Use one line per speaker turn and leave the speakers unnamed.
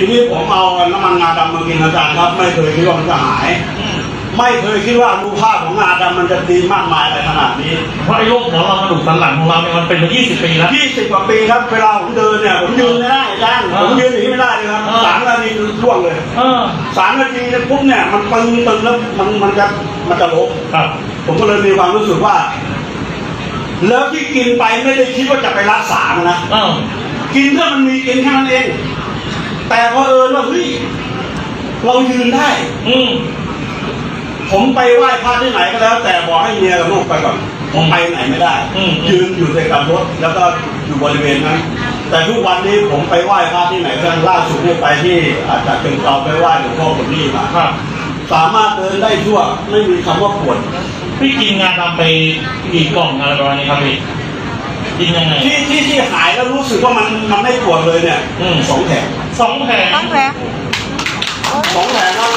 ทีนี้ผมเอาน้ำมันงาดำมากินอาจารย์ครับ ไม่เคยคิดว่ามันจะหาย
อืม
ไม่เคยคิดว่ารูปภาพของงาดำมันจะดีมากมายอะไรขนาดนี้
เพราะไอ้โรคหมอนรองกระดูกสันหลังของเราเนี่ยมันเป็นมา 20 ปีแล้ว
ยี่สิบกว่าปีครับเวลาผมเดินเนี่ยผมยืนไม่ได้อาจารย์
อ่า
ผมยืนอย่างนี้ไม่ได้เลยครับ
อ่า
สามนาทีร่วงเลย
เออ
สามนาทีเนี่ยปุ๊บเนี่ยมันตึงตึงแล้วมันมันจะมันจะล้ม
ครับ
ผมก็เลยมีความรู้สึกว่า แล้วที่กินไปไม่ได้คิดว่าจะไปรักษามันนะ
เออ
กินเพื่อมันมีกินแค่นั้นเอง แต่พอเผอิญว่าเฮ้ยเรายืนได้
อืม
ผมไปไหว้พระที่ไหนก็แล้ว แต่บอกให้เมียกับลูกไปก่อนผมไปไหนไม่ได้
อืม
ยืนอยู่ในกับรถแล้วก็อยู่บริเวณนั้น แต่ทุกวันนี้ผมไปไหว้พระที่ไหนครั้งล่าสุดนี่ไปที่อาจจะเป็นเราไปไหว้หลวงพ่อขุนนี่มา
ครับ
สามารถเดินได้ทั่ว ไม่มีคำว่าปวด
พี่กินงาดำไปกี่กล่องอะไรประมาณนี้ครับพี่กินยังไง
ที่ที่ที่หายแล้วรู้ สึกว่ามันมันไม่ปวดเลยเนี่ยสองแผง
สองแผง
ต้องแพ้ สองแผงล้ว